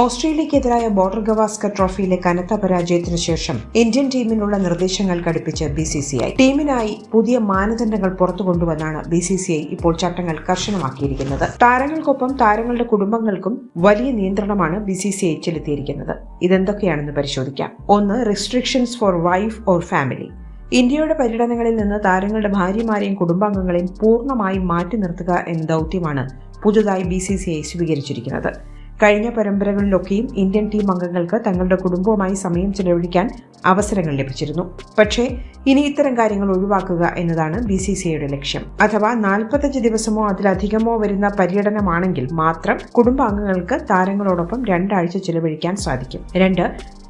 ഓസ്ട്രേലിയക്കെതിരായ border Gavaskar ട്രോഫിയിലെ കനത്ത പരാജയത്തിന് ശേഷം ഇന്ത്യൻ ടീമിനുള്ള നിർദ്ദേശങ്ങൾ ഘടിപ്പിച്ച് ബി സി സി ഐ. ടീമിനായി പുതിയ മാനദണ്ഡങ്ങൾ പുറത്തു കൊണ്ടുവന്നാണ് ബി സി സി ഐ ഇപ്പോൾ ചട്ടങ്ങൾ കർശനമാക്കിയിരിക്കുന്നത്. താരങ്ങൾക്കൊപ്പം താരങ്ങളുടെ കുടുംബങ്ങൾക്കും വലിയ നിയന്ത്രണമാണ് ബി സി സി ഐ ചെലുത്തിയിരിക്കുന്നത്. ഇതെന്തൊക്കെയാണെന്ന് പരിശോധിക്കാം. ഒന്ന് restrictions for wife or family ഇന്ത്യയുടെ പര്യടനങ്ങളിൽ നിന്ന് താരങ്ങളുടെ ഭാര്യമാരെയും കുടുംബാംഗങ്ങളെയും പൂർണമായും മാറ്റി നിർത്തുക എന്ന ദൗത്യമാണ് പുതുതായി ബി സി സി ഐ സ്വീകരിച്ചിരിക്കുന്നത്. കഴിഞ്ഞ പരമ്പരകളിലൊക്കെയും ഇന്ത്യൻ ടീം അംഗങ്ങൾക്ക് തങ്ങളുടെ കുടുംബവുമായി സമയം ചെലവഴിക്കാൻ അവസരങ്ങൾ ലഭിച്ചിരുന്നു. പക്ഷേ ഇനി ഇത്തരം കാര്യങ്ങൾ ഒഴിവാക്കുക എന്നതാണ് ബി സി സി ഐയുടെ ലക്ഷ്യം. അഥവാ നാൽപ്പത്തഞ്ച് ദിവസമോ അതിലധികമോ വരുന്ന പര്യടനമാണെങ്കിൽ മാത്രം കുടുംബാംഗങ്ങൾക്ക് താരങ്ങളോടൊപ്പം രണ്ടാഴ്ച ചെലവഴിക്കാൻ സാധിക്കും. രണ്ട്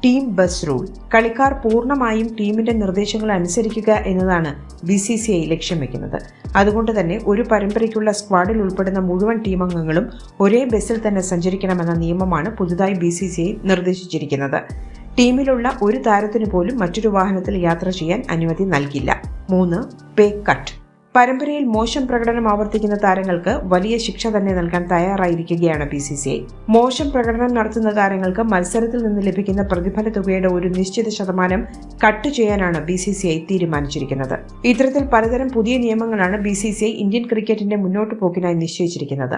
ടീം ബസ് റൂൾ. കളിക്കാർ പൂർണമായും ടീമിന്റെ നിർദ്ദേശങ്ങൾ അനുസരിക്കുക എന്നതാണ് ബി സി സി ഐ ലക്ഷ്യം വെക്കുന്നത്. അതുകൊണ്ട് തന്നെ ഒരു പരമ്പരയ്ക്കുള്ള സ്ക്വാഡിൽ ഉൾപ്പെടുന്ന മുഴുവൻ ടീം അംഗങ്ങളും ഒരേ ബസ്സിൽ തന്നെ സഞ്ചരിക്കണമെന്ന നിയമമാണ് പുതുതായി ബി സി സി ഐ നിർദ്ദേശിച്ചിരിക്കുന്നത്. ടീമിലുള്ള ഒരു താരത്തിനു പോലും മറ്റൊരു വാഹനത്തിൽ യാത്ര ചെയ്യാൻ അനുമതി നൽകില്ല. മൂന്ന് പേ കട്ട്. പരമ്പരയിൽ മോശം പ്രകടനം ആവർത്തിക്കുന്ന താരങ്ങൾക്ക് വലിയ ശിക്ഷ തന്നെ നൽകാൻ തയ്യാറായിരിക്കുകയാണ് ബി സി സി ഐ. മോശം പ്രകടനം നടത്തുന്ന താരങ്ങൾക്ക് മത്സരത്തിൽ നിന്ന് ലഭിക്കുന്ന പ്രതിഫല തുകയുടെ ഒരു നിശ്ചിത ശതമാനം കട്ട് ചെയ്യാനാണ് ബി സി സി ഐ തീരുമാനിച്ചിരിക്കുന്നത്. ഇത്തരത്തിൽ പലതരം പുതിയ നിയമങ്ങളാണ് B C C I Indian ക്രിക്കറ്റിന്റെ മുന്നോട്ടു പോക്കിനായി നിശ്ചയിച്ചിരിക്കുന്നത്.